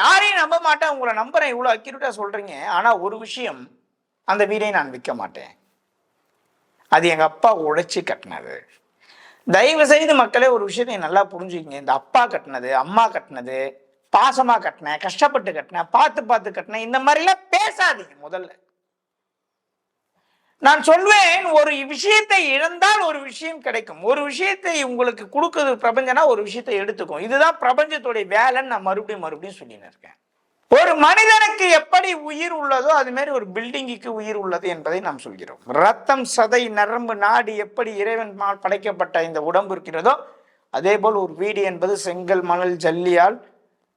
யாரையும் நம்ப மாட்டேன் உங்களை நம்புறேன் இவ்வளோ அக்யூரேட்டா சொல்றீங்க. ஆனா ஒரு விஷயம் அந்த வீடை நான் விற்க மாட்டேன். அது எங்க அப்பா உழைச்சி கட்டினது. தயவு செய்து மக்களே ஒரு விஷயத்தை நல்லா புரிஞ்சுக்கிங்க. இந்த அப்பா கட்டினது அம்மா கட்டினது பாசமா கட்டினேன் கஷ்டப்பட்டு கட்டினேன் பார்த்து பார்த்து கட்டினேன் இந்த மாதிரிலாம் பேசாதீங்க முதல்ல. நான் சொல்வேன் ஒரு விஷயத்தை இழந்தால் ஒரு விஷயம் கிடைக்கும். ஒரு விஷயத்தை உங்களுக்கு கொடுக்குது பிரபஞ்சனா ஒரு விஷயத்தை எடுத்துக்கும். இதுதான் பிரபஞ்சத்துடைய வேலைன்னு நான் மறுபடியும் மறுபடியும் சொல்லின்னு இருக்கேன். ஒரு மனிதனுக்கு எப்படி உயிர் உள்ளதோ அது மாதிரி ஒரு பில்டிங்குக்கு உயிர் உள்ளது என்பதை நாம் சொல்கிறோம். ரத்தம் சதை நரம்பு நாடு எப்படி இறைவன் படைக்கப்பட்ட இந்த உடம்பு இருக்கிறதோ அதே போல் ஒரு வீடு என்பது செங்கல் மணல் ஜல்லியால்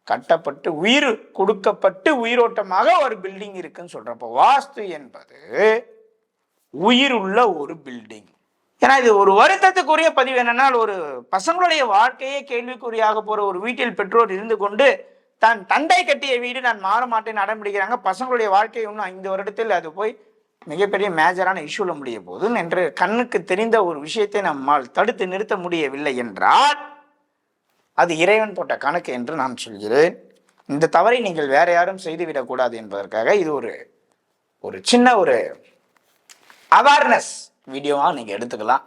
கட்டப்பட்டு உயிர் கொடுக்கப்பட்டு உயிரோட்டமாக ஒரு பில்டிங் இருக்குன்னு சொல்றப்போ வாஸ்து என்பது உயிர் உள்ள ஒரு பில்டிங் ஏன்னா இது ஒரு வருத்தத்துக்குரிய பதிவு என்னன்னா ஒரு பசங்களுடைய வாழ்க்கையே கேள்விக்குறியாக போற ஒரு வீட்டில் பெற்றோர் இருந்து கொண்டு தான் தந்தை கட்டிய வீடு நான் மாற மாட்டேன் அடம்பிடிக்கிறாங்க பசங்களுடைய வாழ்க்கை இன்னும் ஐந்து வருடத்தில் அது போய் மிகப்பெரிய மேஜரான இஷ்யூல முடிய போதும் என்று கண்ணுக்கு தெரிந்த ஒரு விஷயத்தை நம்மால் தடுத்து நிறுத்த முடியவில்லை என்றால் அது இறைவன் போட்ட கணக்கு என்று நான் சொல்கிறேன். இந்த தவறை நீங்கள் வேற யாரும் செய்துவிடக்கூடாது என்பதற்காக இது ஒரு ஒரு சின்ன ஒரு அவேர்னஸ் வீடியோவாக நீங்கள் எடுத்துக்கலாம்.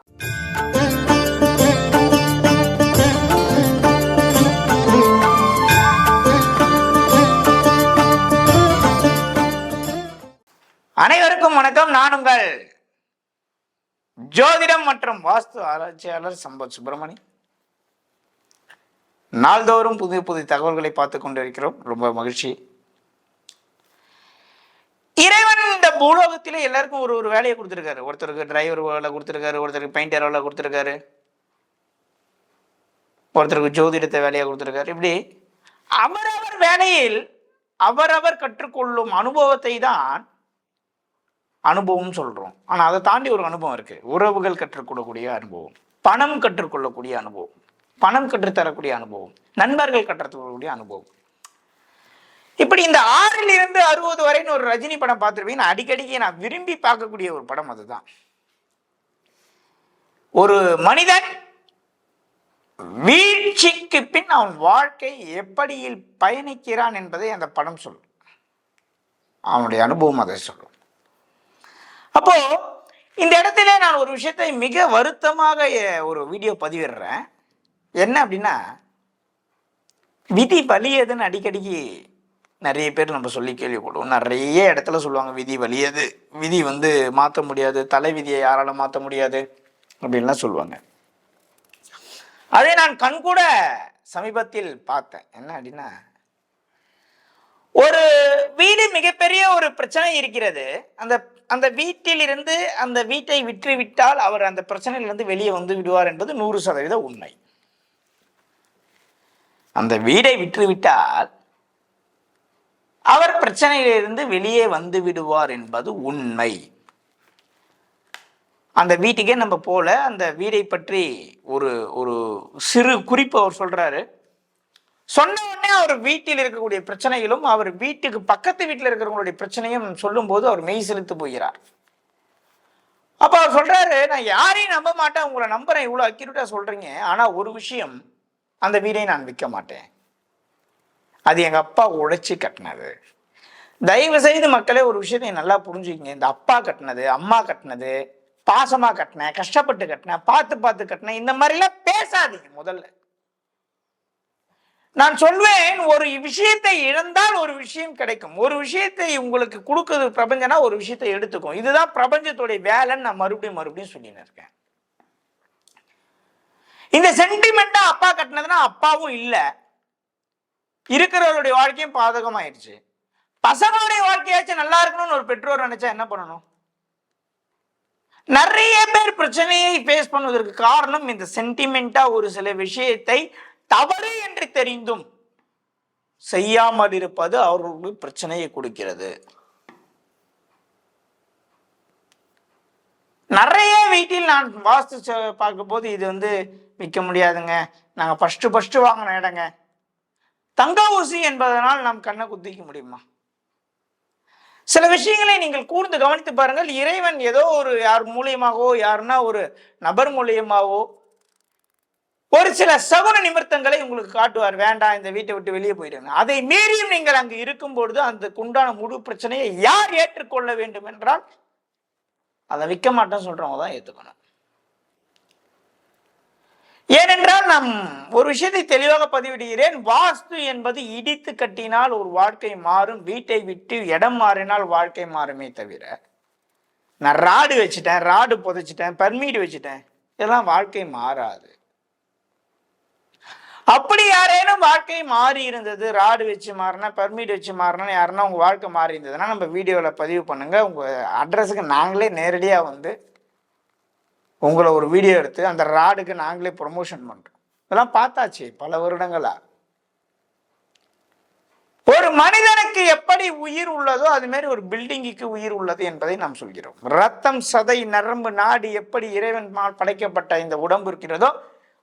அனைவருக்கும் வணக்கம். நான் உங்கள் ஜோதிடம் மற்றும் வாஸ்து ஆராய்ச்சியாளர் சம்பத் சுப்பிரமணி. நாள்தோறும் புதிய புதிய தகவல்களை பார்த்து கொண்டிருக்கிறோம். ரொம்ப மகிழ்ச்சி இறைவன் இந்த பூலோகத்திலே எல்லாருக்கும் ஒரு ஒரு வேலையை கொடுத்துருக்காரு. ஒருத்தருக்கு டிரைவர் வேலை கொடுத்துருக்காரு ஒருத்தருக்கு பெயிண்டர் வேலை கொடுத்துருக்காரு. ஒருத்தருக்கு ஜோதிடத்தை வேலையை கொடுத்துருக்காரு. இப்படி அவரவர் வேலையில் அவரவர் கற்றுக்கொள்ளும் அனுபவத்தை தான் அனுபவம் சொல்றோம். ஆனால் அதை தாண்டி ஒரு அனுபவம் இருக்கு. உறவுகள் கற்றுக்கொள்ளக்கூடிய அனுபவம் பணம் கற்றுக்கொள்ளக்கூடிய அனுபவம் பணம் கற்றுத்தரக்கூடிய அனுபவம் நண்பர்கள் கற்றுக்கொள்ளக்கூடிய அனுபவம். இப்படி இந்த ஆறில் இருந்து அறுபது வரைன்னு ஒரு ரஜினி படம் பார்த்துருப்பீங்க. நான் அடிக்கடிக்கு நான் விரும்பி பார்க்கக்கூடிய ஒரு படம் அதுதான். ஒரு மனிதன் வீழ்ச்சிக்கு பின் அவன் வாழ்க்கை எப்படியில் பயணிக்கிறான் என்பதை அந்த படம் சொல்லும். அவனுடைய அனுபவம் அதை சொல்லும். அப்போ இந்த இடத்துல நான் ஒரு விஷயத்தை மிக வருத்தமாக ஒரு வீடியோ பதிவிடுறேன். என்ன அப்படின்னா விதி பலியதுன்னு அடிக்கடிக்கு நிறைய பேர் நம்ம சொல்லி கேள்விப்படுவோம் நிறைய இடத்துல சொல்லுவாங்க விதி வலியது விதி வந்து மாற்ற முடியாது. தலை விதியை யாரால மாற்ற முடியாது? அப்படின்லாம் சொல்லுவாங்க. அதை நான் கண்கூட சமீபத்தில் பார்த்தேன். என்ன அப்படின்னா ஒரு வீடு மிகப்பெரிய ஒரு பிரச்சனை இருக்கிறது. அந்த அந்த வீட்டிலிருந்து அந்த வீட்டை விற்றுவிட்டால் அவர் அந்த பிரச்சனையிலிருந்து வெளியே வந்து விடுவார் என்பது நூறு சதவீத உண்மை. அந்த வீடை விற்றுவிட்டால் அவர் பிரச்சனையிலிருந்து வெளியே வந்து விடுவார் என்பது உண்மை. அந்த வீட்டுக்கே நம்ம போல அந்த வீடை பற்றி ஒரு ஒரு சிறு குறிப்பு அவர் சொல்றாரு. சொன்ன உடனே அவர் வீட்டில் இருக்கக்கூடிய பிரச்சனைகளும் அவர் வீட்டுக்கு பக்கத்து வீட்டில் இருக்கிறவங்களுடைய பிரச்சனையும் சொல்லும்போது அவர் மெய் செலுத்து போகிறார். அப்போ அவர் சொல்றாரு நான் யாரையும் நம்ப மாட்டேன் உங்களை நம்புறேன் இவ்வளோ அக்யூரேட்டாக சொல்றீங்க. ஆனால் ஒரு விஷயம் அந்த வீடை நான் விற்க மாட்டேன். அது எங்கள் அப்பா உழைச்சி கட்டினது. தயவு செய்து மக்களே ஒரு விஷயத்தை நல்லா புரிஞ்சுக்கிங்க. இந்த அப்பா கட்டினது அம்மா கட்டினது பாசமாக கட்டினேன் கஷ்டப்பட்டு கட்டினேன் பார்த்து பார்த்து கட்டினேன் இந்த மாதிரிலாம் பேசாதீங்க முதல்ல. நான் சொல்வேன் ஒரு விஷயத்தை இழந்தால் ஒரு விஷயம் கிடைக்கும். ஒரு விஷயத்தை உங்களுக்கு கொடுக்குது பிரபஞ்சனா ஒரு விஷயத்தை எடுத்துக்கும். இதுதான் பிரபஞ்சத்துடைய வேலைன்னு நான் மறுபடியும் மறுபடியும் சொல்லின்னு இருக்கேன். இந்த சென்டிமெண்ட்டா அப்பா கட்டினதுன்னா அப்பாவும் இல்லை. இருக்கிறவருடைய வாழ்க்கையும் பாதகமாயிருச்சு. பசங்களுடைய வாழ்க்கையாச்சும் நல்லா இருக்கணும்னு ஒரு பெற்றோர் நினைச்சா என்ன பண்ணணும்? நிறைய பேர் பிரச்சனையை ஃபேஸ் பண்ணுவதற்கு காரணம் இந்த சென்டிமெண்டா ஒரு சில விஷயத்தை தவறு என்று தெரிந்தும் செய்யாமல் இருப்பது அவர்களுக்கு பிரச்சனையை கொடுக்கிறது. நிறைய வீட்டில் நான் வாஸ்து ச- பார்க்கும்போது இது வந்து விற்க முடியாதுங்க. நாங்கள் ஃபஸ்ட்டு ஃபஸ்ட்டு வாங்கின இடங்க. தங்க ஊசி என்பதனால் நாம் கண்ணை குத்திக்க முடியுமா? சில விஷயங்களை நீங்கள் கூர்ந்து கவனித்து பாருங்கள். இறைவன் ஏதோ ஒரு யார் மூலியமாகவோ யாருன்னா ஒரு நபர் மூலியமாகவோ ஒரு சில சகுன நிமித்தங்களை உங்களுக்கு காட்டுவார். வேண்டாம் இந்த வீட்டை விட்டு வெளியே போயிடுங்க. அதை மீறியும் நீங்கள் அங்கு இருக்கும் பொழுது அந்த குண்டான முழு பிரச்சனையை யார் ஏற்றுக்கொள்ள வேண்டும் என்றால் அதை விற்க மாட்டேன்னு சொல்றவங்க தான் ஏற்றுக்கணும் ஏனென்றால் நாம் ஒரு விஷயத்தை தெளிவாக பதிவிடுகிறேன். வாஸ்து என்பது இடித்து கட்டினால் ஒரு வாழ்க்கை மாறும். வீட்டை விட்டு இடம் மாறினால் வாழ்க்கை மாறுமே தவிர நான் ராடு வச்சுட்டேன் ராடு புதைச்சிட்டேன் பர்மீடு வச்சுட்டேன் இதெல்லாம் வாழ்க்கை மாறாது. அப்படி யாரேனும் வாழ்க்கை மாறி இருந்தது ராடு வச்சு மாறினா பர்மிட் வச்சு மாறினா யாருன்னா உங்க வாழ்க்கை மாறி இருந்ததுன்னா நம்ம வீடியோவில் பதிவு பண்ணுங்க. உங்க அட்ரஸுக்கு நாங்களே நேரடியாக வந்து உங்களை ஒரு வீடியோ எடுத்து அந்த ராடுக்கு நாங்களே ப்ரொமோஷன் பண்ணுறோம் இதெல்லாம் பார்த்தாச்சு பல வருடங்களா. ஒரு மனிதனுக்கு எப்படி உயிர் உள்ளதோ அது மாதிரி ஒரு பில்டிங்குக்கு உயிர் உள்ளது என்பதை நாம் சொல்கிறோம். ரத்தம் சதை நரம்பு நாடு எப்படி இறைவன் படைக்கப்பட்ட இந்த உடம்பு இருக்கிறதோ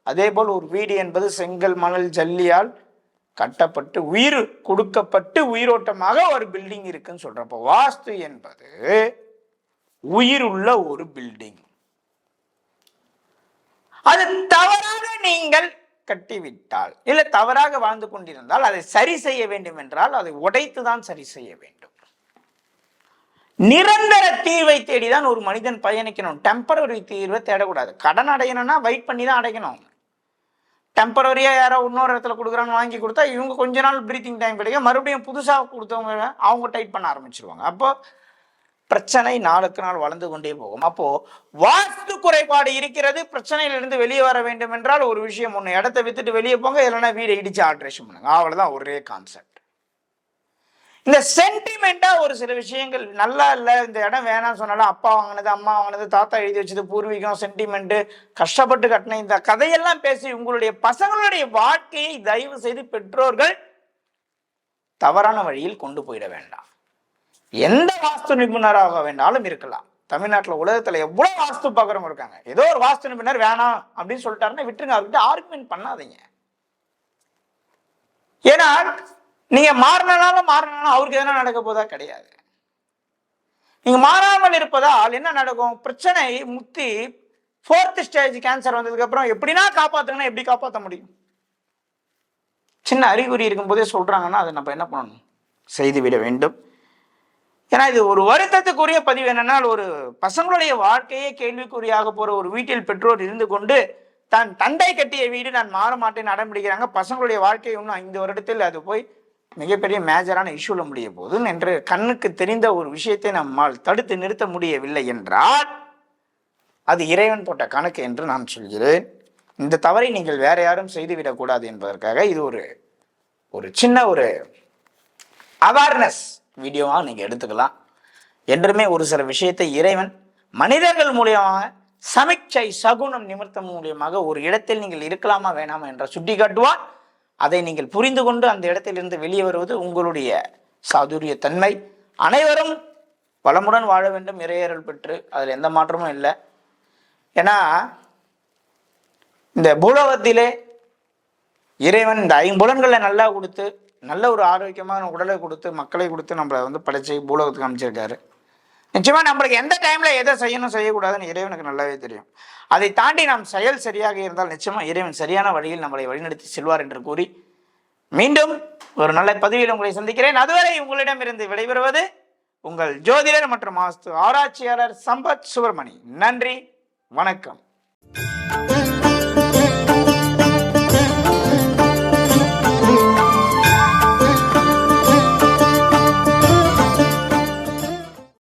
அதே போல் ஒரு வீடு என்பது செங்கல் மணல் ஜல்லியால் கட்டப்பட்டு உயிர் கொடுக்கப்பட்டு உயிரோட்டமாக ஒரு பில்டிங் இருக்குன்னு சொல்றப்போ வாஸ்து என்பது உயிர் உள்ள ஒரு பில்டிங் அது தவறாக நீங்கள் கட்டிவிட்டால் இல்லை தவறாக வாழ்ந்து கொண்டிருந்தால் அதை சரி செய்ய வேண்டும் என்றால் அதை உடைத்து தான் சரி செய்ய வேண்டும். நிரந்தர தீர்வை தேடிதான் ஒரு மனிதன் பயணிக்கணும். டெம்பரரி தீர்வை தேடக்கூடாது. கடன் அடையணும்னா வெயிட் பண்ணி தான் அடைக்கணும் டெம்பரரியாக யாரோ இன்னொரு இடத்துல கொடுக்குறான்னு வாங்கி கொடுத்தா இவங்க கொஞ்ச நாள் ப்ரீத்திங் டைம் கிடைக்கும். மறுபடியும் புதுசாக கொடுத்தவங்க அவங்க டைட் பண்ண ஆரம்பிச்சிருவாங்க. அப்போ பிரச்சனை நாளுக்கு நாள் வளர்ந்து கொண்டே போகும். அப்போ வாஸ்து குறைபாடு இருக்கிறது பிரச்சனையிலிருந்து வெளியே வர வேண்டும் என்றால் ஒரு விஷயம் ஒன்று இடத்த வித்துட்டு வெளியே போங்க இல்லைன்னா வீடை இடிச்சு ஆல்ட்ரேஷன் பண்ணுங்க. அவ்வளவுதான் ஒரே கான்செப்ட் இந்த சென்டிமெண்டா ஒரு சில விஷயங்கள் நல்லா இல்லை இந்த இடம் வேணாம்னு சொன்னாலும் அப்பா வாங்கினது அம்மா வாங்கினது தாத்தா எழுதி வச்சது பூர்வீகம் சென்டிமெண்ட் கஷ்டப்பட்டு கட்டின இந்த கதையெல்லாம் பேசி உங்களுடைய பசங்களுடைய வாழ்க்கையை தயவு செய்து பெற்றோர்கள் தவறான வழியில் கொண்டு போயிட வேண்டாம். எந்த வாஸ்து நிபுணராக வேண்டாலும் இருக்கலாம். தமிழ்நாட்டில் உலகத்தில் எவ்வளோ வாஸ்து பார்க்குறவங்க இருக்காங்க. ஏதோ ஒரு வாஸ்து நிபுணர் வேணாம் அப்படின்னு சொல்லிட்டாருன்னா விட்டுருங்க. அவர்கிட்ட ஆர்குமெண்ட் பண்ணாதீங்க. ஏன்னா நீங்க மாறினாலும் மாறினாலும் அவருக்கு எதனா நடக்க போதா கிடையாது. நீங்க மாறாமல் இருப்பதால் என்ன நடக்கும்? பிரச்சனை முத்தி ஃபோர்த் ஸ்டேஜ் கேன்சர் வந்ததுக்கு அப்புறம் எப்படின்னா காப்பாத்துங்கன்னா எப்படி காப்பாற்ற முடியும்? சின்ன அறிகுறி இருக்கும்போதே சொல்றாங்கன்னா அதை நம்ம என்ன பண்ணணும்? செய்துவிட வேண்டும். ஏன்னா இது ஒரு வருத்தத்துக்குரிய பதிவு என்னன்னா ஒரு பசங்களுடைய வாழ்க்கையே கேள்விக்குறியாக போற ஒரு வீட்டில் பெற்றோர் இருந்து கொண்டு தான் தந்தை கட்டிய வீடு நான் மாற மாட்டேன் அடம்பிடிக்கிறாங்க பசங்களுடைய வாழ்க்கை இன்னும் ஐந்து வருடத்தில் அது போய் மிகப்பெரிய மேஜரான இஷ்யூல முடிய போதும் என்று கண்ணுக்கு தெரிந்த ஒரு விஷயத்தை நம்மால் தடுத்து நிறுத்த முடியவில்லை என்றால் அது இறைவன் போட்ட கணக்கு என்று நான் சொல்கிறேன். இந்த தவறை நீங்கள் வேற யாரும் செய்துவிடக்கூடாது என்பதற்காக இது ஒரு ஒரு சின்ன ஒரு அவேர்னஸ் வீடியோவாக நீங்கள் எடுத்துக்கலாம். என்றுமே ஒரு சில விஷயத்தை இறைவன் மனிதர்கள் மூலியமாக சமிக்சை சகுனம் நிமித்தம் மூலியமாக ஒரு இடத்தில் நீங்கள் இருக்கலாமா வேணாமா என்ற சுட்டி காட்டுவார் அதை நீங்கள் புரிந்து கொண்டு அந்த இடத்திலிருந்து வெளியே வருவது உங்களுடைய சாதுரிய தன்மை. அனைவரும் வளமுடன் வாழ வேண்டும் இறையறல் பெற்று அதில் எந்த மாற்றமும் இல்லை. ஏன்னா இந்த பூலோகத்திலே இறைவன் இந்த ஐம்புலன்களை நல்லா கொடுத்து நல்ல ஒரு ஆரோக்கியமான உடலை கொடுத்து மக்களை கொடுத்து நம்மளை வந்து படைச்சி பூலோகத்துக்கு அமைச்சிருக்காரு நிச்சயமாக நம்மளுக்கு எந்த டைமில் எதை செய்யணும் செய்யக்கூடாதுன்னு இறைவனுக்கு நல்லாவே தெரியும். அதை தாண்டி நாம் செயல் சரியாக இருந்தால் நிச்சயமாக இறைவன் சரியான வழியில் நம்மளை வழிநடத்தி செல்வார் என்று கூறி மீண்டும் ஒரு நல்ல பதிவில் உங்களை சந்திக்கிறேன். அதுவரை உங்களிடமிருந்து விடைபெறுவது உங்கள் ஜோதிடர் மற்றும் மாஸ்து ஆராய்ச்சியாளர் சம்பத் சுப்பிரமணி. நன்றி வணக்கம்.